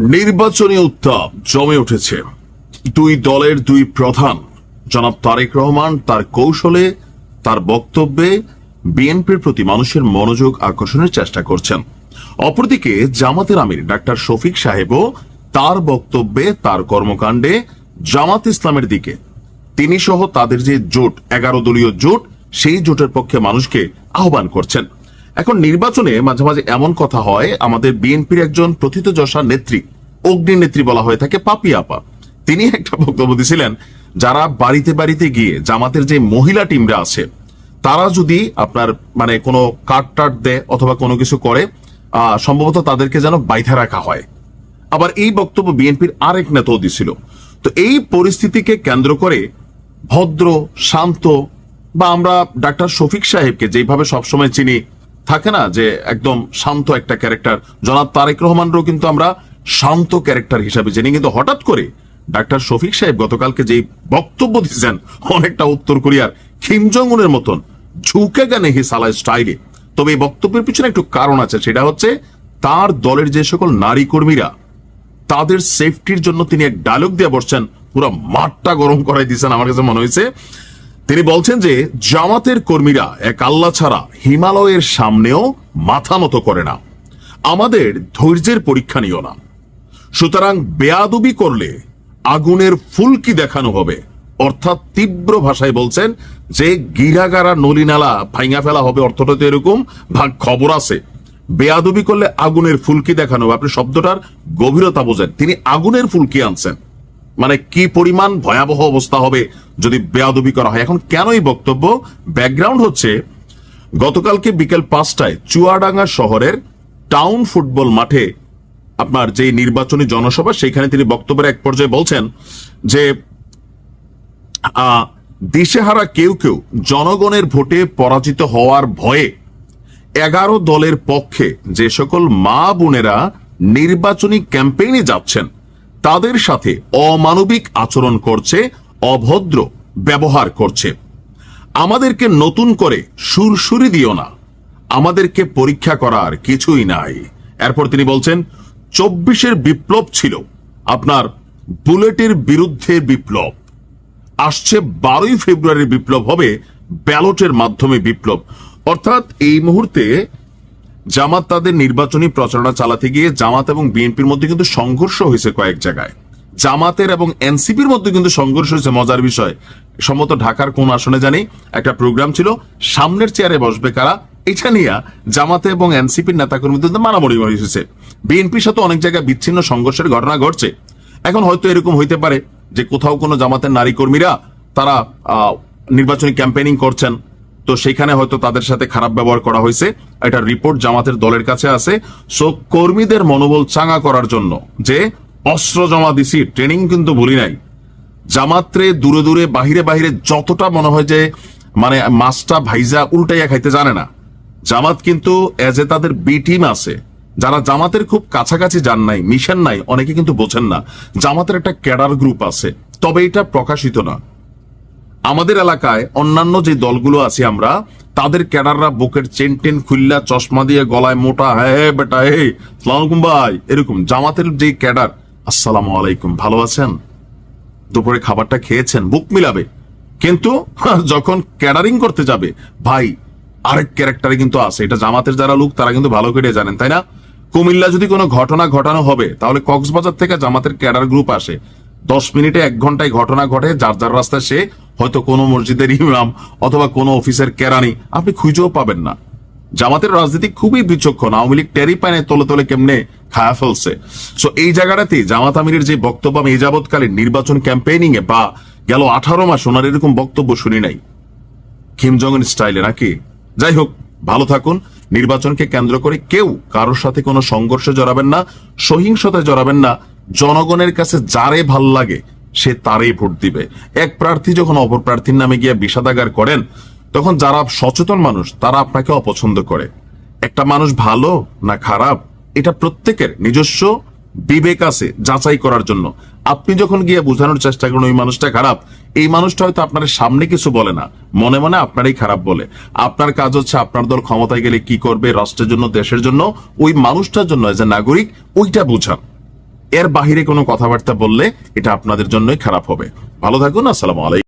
নির্বাচনী উত্তাপ জমে উঠেছে। দুই দলের দুই প্রধান, জনাব তারেক রহমান তার কৌশলে, তার বক্তব্যে বিএনপির প্রতি মানুষের মনোযোগ আকর্ষণের চেষ্টা করছেন। অপরদিকে জামাতের আমির ডাক্তার শফিক সাহেবও তার বক্তব্যে, তার কর্মকাণ্ডে জামাত ইসলামের দিকে। তিনি সহ তাদের যে জোট, এগারো দলীয় জোট, সেই জোটের পক্ষে মানুষকে আহ্বান করছেন। এখন নির্বাচনে মাঝে মাঝে এমন কথা হয়, আমাদের বিএনপির একজন প্রথিতযশা নেত্রী, অগ্নি নেত্রী বলা হয়ে থাকে পাপি আপা। তিনি একটা বক্তব্য দিয়েছিলেন, যারা বাড়িতে বাড়িতে গিয়ে জামাতের যে মহিলা টিমরা আছে, তারা যদি আপনার মানে কোনো কার্ড টার্ড দেয় অথবা কোনো কিছু করে সম্ভবত তাদেরকে যেন বাইধা রাখা হয়। আবার এই বক্তব্য বিএনপির আরেক নেতাও দিছিল তো এই পরিস্থিতিকে কেন্দ্র করে ভদ্র, শান্ত বা আমরা ডাক্তার শফিক সাহেবকে যেভাবে সবসময় চিনি থাকে না যে একদম শান্ত একটা ক্যারেক্টার জনাব তারেক রহমানরও কিন্তু আমরা শান্ত ক্যারেক্টার হিসাবে চিনি কিন্তু হঠাৎ করে ডাক্তার শফিক সাহেব গতকালকে যে বক্তব্য দিয়েছেন, অনেকটা উত্তর কোরিয়ার কিম মতন, ঝুঁকে গেনে হি সালাই স্টাইলে। তবে এই বক্তব্যের পিছনে একটু কারণ আছে, সেটা হচ্ছে তার দলের যে সকল নারী কর্মীরা, তাদের সেফটির জন্য তিনি এক ডায়লগ দিয়ে বসছেন, পুরো মাঠটা গরম করাই দিয়েছেন, আমার কাছে মনে হয়েছে। তিনি বলছেন যে জামাতের কর্মীরা এক আল্লাহ ছাড়া হিমালয়ের সামনেও মাথা নত করে না। আমাদের ধৈর্যের পরীক্ষা নিও না। সুতরাং বেয়াদবি করলে আগুনের ফুলকি দেখানো হবে। অর্থাৎ তীব্র ভাষায় বলছেন যে গিরাগারা নলিনালা ভাইঙা ফেলা হবে, অর্থটা তো এরকম ভাগ খবর আছে। বেয়াদবি করলে আগুনের ফুলকি দেখানো হবে। আপনি শব্দটার গভীরতা বোঝেন। তিনি আগুনের ফুলকি আনছেন। মানে কি পরিমাণ ভয়াবহ অবস্থা হবে যদি বেয়াদবি করা হয়? এখন কেন এই বক্তব্য? ব্যাকগ্রাউন্ড হচ্ছে, গতকালকে বিকেল পাঁচটায় চুয়াডাঙ্গা শহরের টাউন ফুটবল মাঠে আপনার যে নির্বাচনী জনসভা, সেখানে তিনি বক্তব্যের এক পর্যায়ে বলছেন যে দিশেহারা কেউ কেউ জনগণের ভোটে পরাজিত হওয়ার ভয়ে এগারো দলের পক্ষে যে সকল মা বোনেরা নির্বাচনী ক্যাম্পেইনে যাচ্ছেন তাদের সাথে অমানবিক আচরণ করছে, অভদ্র ব্যবহার করছে। আমাদেরকে নতুন করে সুরসুরি দিও না। আমাদেরকে পরীক্ষা করার কিছুই নাই। এরপর তিনি বলছেন, চব্বিশের বিপ্লব ছিল। আপনার বুলেটের বিরুদ্ধে বিপ্লব। আসছে বারোই ফেব্রুয়ারির বিপ্লব হবে, ব্যালটের মাধ্যমে বিপ্লব। অর্থাৎ এই মুহূর্তে জামাত তাদের নির্বাচনী প্রচারণা চালাতে গিয়ে জামাত এবং বিএনপির মধ্যে কিন্তু সংঘর্ষ হয়েছে কয়েক জায়গায়। জামাতের এবং এনসিপির মধ্যে কিন্তু সংঘর্ষ হয়েছে, মজার বিষয়। সম্ভবত ঢাকার কোন আসনে জানি একটা প্রোগ্রাম ছিল, সামনের চেয়ারে বসবে কারা? এটা নিয়ে জামাতে এবং এনসিপির নেতাকর্মীদের মারামারি হয়েছে। বিএনপির সাথে অনেক জায়গায় বিচ্ছিন্ন সংঘর্ষের ঘটনা ঘটছে। এখন হয়তো এরকম হইতে পারে যে কোথাও কোনো জামাতের নারী কর্মীরা তারা নির্বাচনী ক্যাম্পেইনিং করছেন। তো সেখানে হয়তো তাদের সাথে খারাপ ব্যবহার করা হয়েছে। এটা রিপোর্ট জামাতের দলের কাছে আছে। সো কর্মীদের মনোবল চাঙ্গা করার জন্য যে অস্ত্র জমা দিছি, ট্রেনিং কিন্তু ভুলি নাই। জামাত্রে দূরে দূরে, বাহিরে বাহিরে যতটা মনে হয় যে মানে মাছটা ভাইজা উল্টাইয়া খাইতে জানে না। জামাত কিন্তু এজ এ তাদের বি টিম আছে। যারা জামাতের খুব কাছাকাছি যান নাই, মিশন নাই, অনেকে কিন্তু বোঝেন না। জামাতের একটা ক্যাডার গ্রুপ আছে। তবে এটা প্রকাশিত না। আমাদের এলাকায় অন্যান্য যে দলগুলো আছে আমরা, তাদের ক্যাডাররা বুকের চেন টেন খুল্লা চশমা দিয়ে গলায় মোটা হ্যাঁ বেটা হে সালামালাইকুম ভাই। এরকম জামাতের যে ক্যাডার, আসসালামু আলাইকুম, ভালো আছেন? দুপুরে খাবারটা খেয়েছেন, বুক মিলাবে। কিন্তু যখন ক্যাডারিং করতে যাবে, ভাই, আরেক ক্যারেক্টারে কিন্তু আছে। এটা জামাতের যারা লোক, তারা কিন্তু ভালো করে জানেন, তাই না? কুমিল্লা যদি কোনো ঘটনা ঘটানো হবে, তাহলে কক্সবাজার থেকে জামাতের ক্যাডার গ্রুপ আসে। দশ মিনিটে এক ঘন্টায় ঘটনা ঘটে, যার যার রাস্তায় সে হয়তো কোনো মসজিদের ইমাম অথবা কোনো অফিসের কেরানি, আপনি খুঁজেও পাবেন না। জামাতের রাজনীতি খুবই বিচক্ষণ, আওয়ামী লীগ টেরি পায়নে তলে তলে কেমনে খায়া ফেলছে। সো এই জায়গাটাতে জামাত আমিরের যে বক্তব্য, আমি এই যাবৎকালীন নির্বাচন ক্যাম্পেইনিং এ বা গেল আঠারো মাস ওনার এরকম বক্তব্য শুনি নাই। কিম জং স্টাইলে নাকি? যাই হোক, ভালো থাকুন, নির্বাচনকে কেন্দ্র করে কেউ কারোর সাথে কোনো সংঘর্ষে জড়াবেন না, সহিংসতায় জড়াবেন না জনগণের কাছে যারে ভালো লাগে, সে তারই ভোট দিবে। এক প্রার্থী যখন অপর প্রার্থীর নামে গিয়ে বিষাদাগার করেন, তখন যারা সচেতন মানুষ, তারা আপনাকে অপছন্দ করে। একটা মানুষ ভালো না খারাপ, এটা প্রত্যেকের নিজস্ব বিবেক আছে যাচাই করার জন্য। আপনি যখন গিয়ে বোঝানোর চেষ্টা করেন, ওই মানুষটা খারাপ এই মানুষটা হয়তো আপনার সামনে কিছু বলে না। মনে মনে আপনারই খারাপ বলে। আপনার কাজ হচ্ছে আপনার দল ক্ষমতায় গেলে কি করবে, রাষ্ট্রের জন্য, দেশের জন্য, ওই মানুষটার জন্য এজ এ নাগরিক, ওইটা বোঝান। এর বাহিরে কোনো কথাবার্তা বললে এটা আপনাদের জন্যই খারাপ হবে। ভালো থাকুন আসসালামু আলাইকুম।